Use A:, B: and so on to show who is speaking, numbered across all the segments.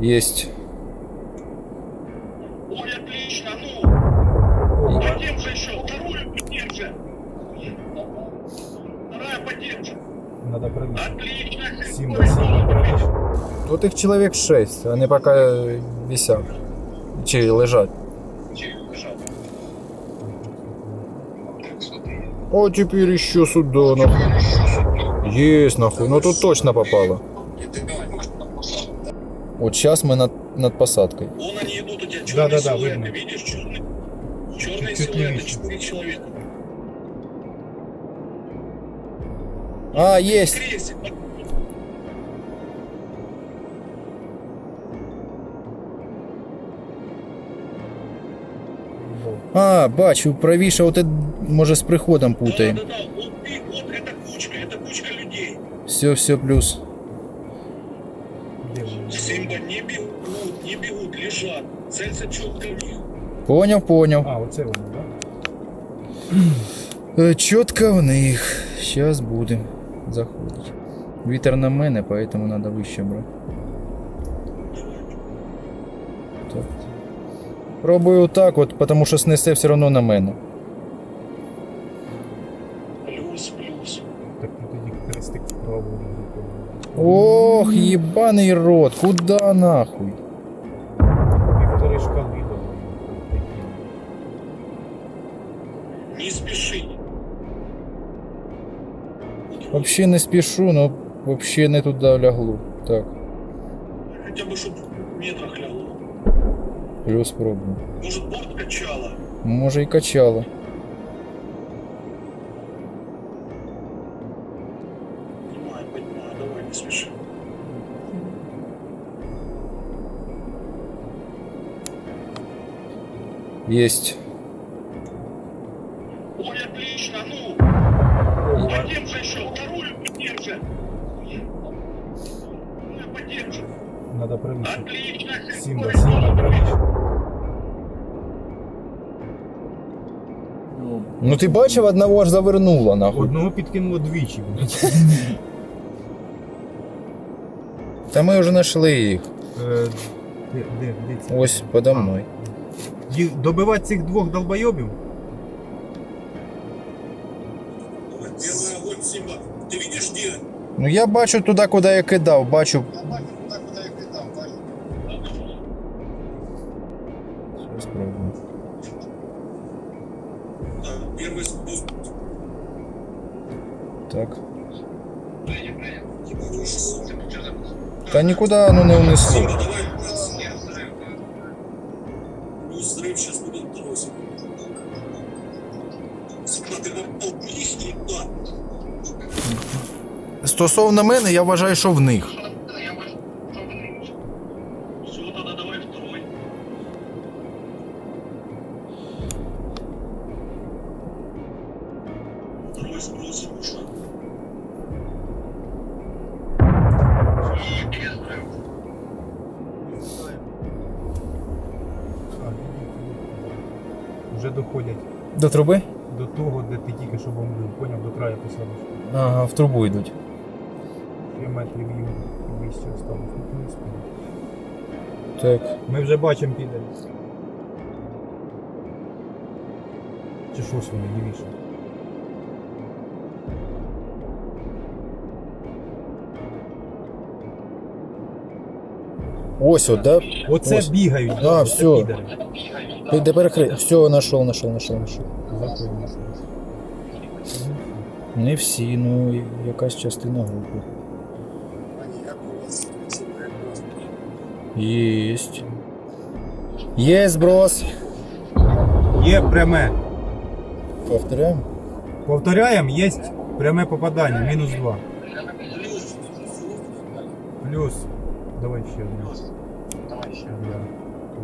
A: Есть.
B: Ой, отлично, ну,
C: О,
B: потем же еще, вторую потем же. Вторая потем же.
C: надо правіше.
B: Отлично.
C: Сім до сім правіше.
A: Тут их человек 6, они пока висят. Чи лежать. О, теперь еще сюда, нахуй. Есть, нахуй. Ну тут точно попало. Вот сейчас мы над, над посадкой.
B: Вон они идут, у тебя черные
C: Да-да-да,
B: силуэты,
C: видно.
B: видишь, черные, черные
C: Чуть-чуть
B: силуэты, четыре человека.
A: А, есть.
B: Крестик,
A: А, бачу, правіше, от це, може з приходом путає.
B: Да, да, да, вот ты, вот эта кучка, это кучка людей.
A: Все, все, плюс.
B: Симба не бегут, не бегут, лежат. Целься четко в них.
A: Поняв, поняв.
C: А, оце воно, так?
A: Е, Чітко в них. Зараз буде. Заходить. Вітер на мене, поэтому надо вище брати. Так. Пробую так, от, потому що снесе все одно на мене. Ох, ебаний рот, куда нахуй?
C: Півтори шкали дали.
B: Не спеши.
A: Вообще не спішу, но вообще не туди лягло. Так,
B: Хотя бы, чтобы в метрах ляло.
A: плюс пробую.
B: Может, борт качало?
A: Може і качало.
B: Спеши.
A: Есть.
B: Ой, отлично, ну, же еще, вторую же. Вторую потем.
C: Надо правіше.
B: Отлично.
C: До сім правіше.
A: Ну ти бачив, одного аж завернуло, нахуй.
C: Одного підкинуло двічі. блядь.
A: Та ми вже знайшли їх.
C: Е, Де, де, де це?
A: Ось подо мною.
C: Ї- Добивати цих двох долбойобів?
B: Первый огонь, Симба. Ты видишь, где?
A: Ну я бачу туди, куди я кидав, бачу. Щас спробую.
B: Да, первый спуск.
A: Так.
B: Типа вышел.
A: Та нікуди воно не унесло.
B: Симба, давай. Плюс взрыв, сейчас будет второй Симба. Симба, ты попал в них, да.
A: Стосовно мене, я вважаю, що в них.
C: Доходять
A: До труби?
C: до того, де ти тільки що бомбив. Поняв, до краю посадиш.
A: Ага, в трубу йдуть.
C: Ще метрів їм вище осталось. Ну, не спину.
A: Так.
C: Ми вже бачимо піде. Чи що ж вони, лівіше?
A: Ось от, да?
C: Оце
A: Ось.
C: бігають.
A: А, всьо.
C: підери.
A: Ти де перекрий. Все, знайшов, знайшов, знайшов, знайшов. Не всі, ну якась частина групи. Єсть. Є зброс.
C: Є пряме.
A: Повторяємо.
C: Повторяємо, є пряме попадання, мінус 2. Плюс. Давай ще одне. Давай ще одне.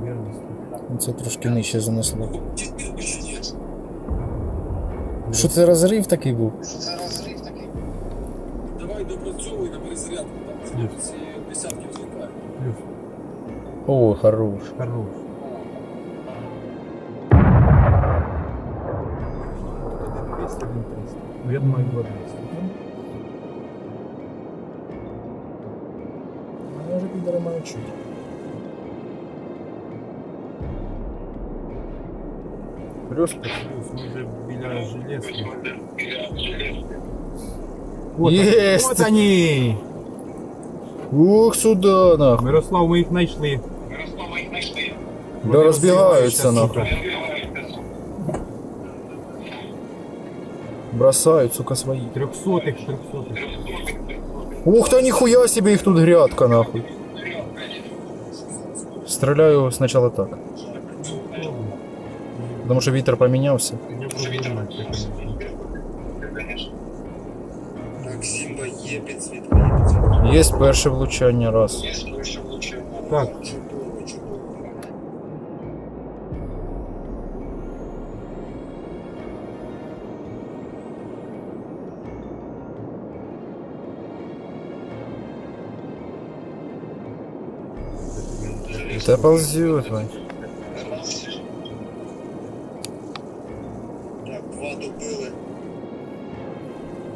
C: Вірності.
A: Це трошки нижче занесло. Що це розрив такий був?
B: Давай допрацьовуй на перезарядку. Там
C: Плюс.
B: ці десятки взлітають.
C: Плюс.
A: О, хорош.
C: Хорош. Ну, я думаю, 2 200.
A: Олександра Манчуй. Плюс
C: плюс, ми вже біля железки. Вот,
A: Єсть!
C: вот они!
A: Ух, сюда нахуй!
C: Мирослав, мы их нашли.
A: Да Вони розбігаються нахуй. сука. Бросают, сука, свои.
C: Трьохсотих, трьохсотих.
A: Ух ты, нихуя себе их тут грядка, нахуй. Стреляю сначала так. Потому что ветер поменялся. Есть перше влучання раз.
C: Так.
A: Да ползет, Вань.
B: Так, два добили.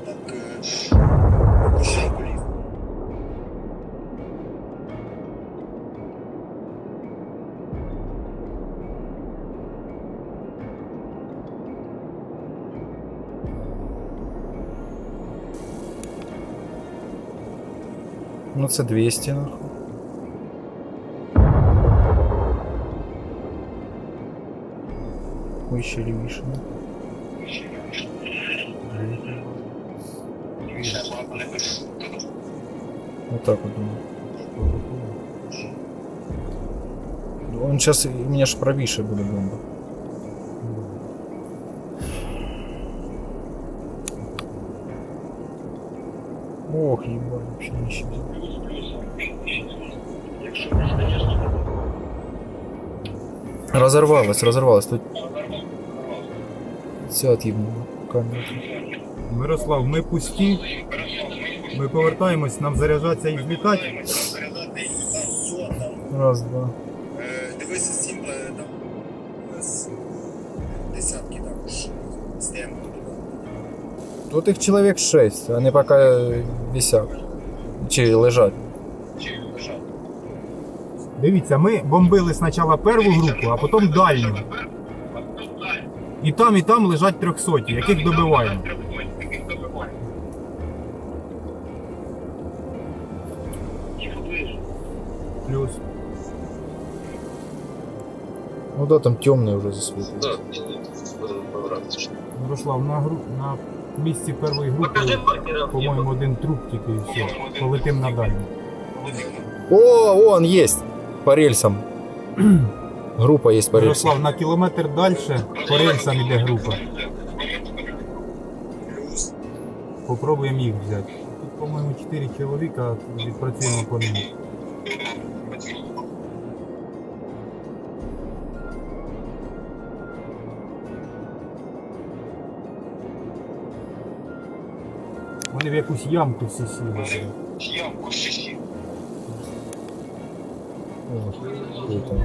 B: Так, ще поліз.
A: Ну це 200, нахуй. Вище лівіше, ну. Вот так вот думаю. Он сейчас, у меня ж правіше буде бомба. Ох, ебать, вообще ничего. Разорвалась, разорвалась. Тут все отъебнуло камеру.
C: Мирослав, ми пусті. Ми повертаємось, нам заряджатися і злітати.
A: Раз, два.
B: Е, Дивися, Сімба, е, там у десятки також з.
A: Тут их человек 6, они пока висят. Чи лежать.
C: Дивіться, ми бомбили спочатку першу групу, а потім дальню. І там, і там лежать трьохсоті, яких добиваємо. Плюс.
A: Ну да, там темные уже засветились.
C: Мирослав, на, гру... на місці першої групи, по-моєму, один труп тільки і все. Полетим на дальню.
A: О, он есть! По рельсам. Группа есть по рельсам.
C: Мирослав, на кілометр далі по рельсам іде група. Попробуємо їх взяти. Тут, по-моєму, 4 чоловіка відпрацюємо по ним. Вони в якусь ямку всі сіли.
A: О, круто.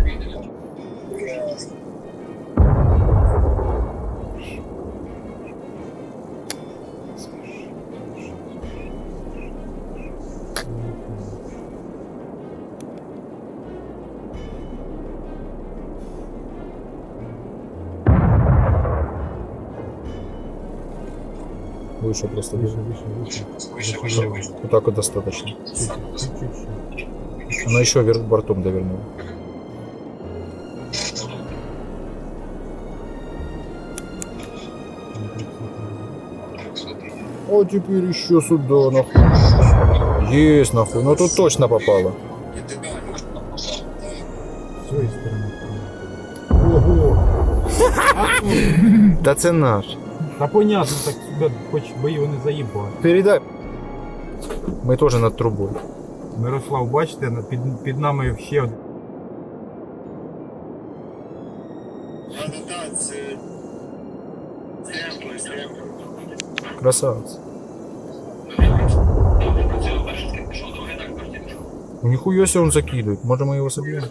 A: выше просто.
C: Выше,
A: выше,
C: выше. выше, выше, выше.
A: Вот так вот достаточно. Она еще вверх бортом довернула. А теперь еще сюда, нахуй. Есть, нахуй. Ну тут точно попало.
C: Ого!
A: Да це наш.
C: Та понятно, так сюди хоч би його не заїбати.
A: Передай. Мы тоже над трубой.
C: Мирослав, бачите, на- під, під нами ще один.
A: Красавец. Ну, Нихуя себе он закидывает. Может мы его собьем?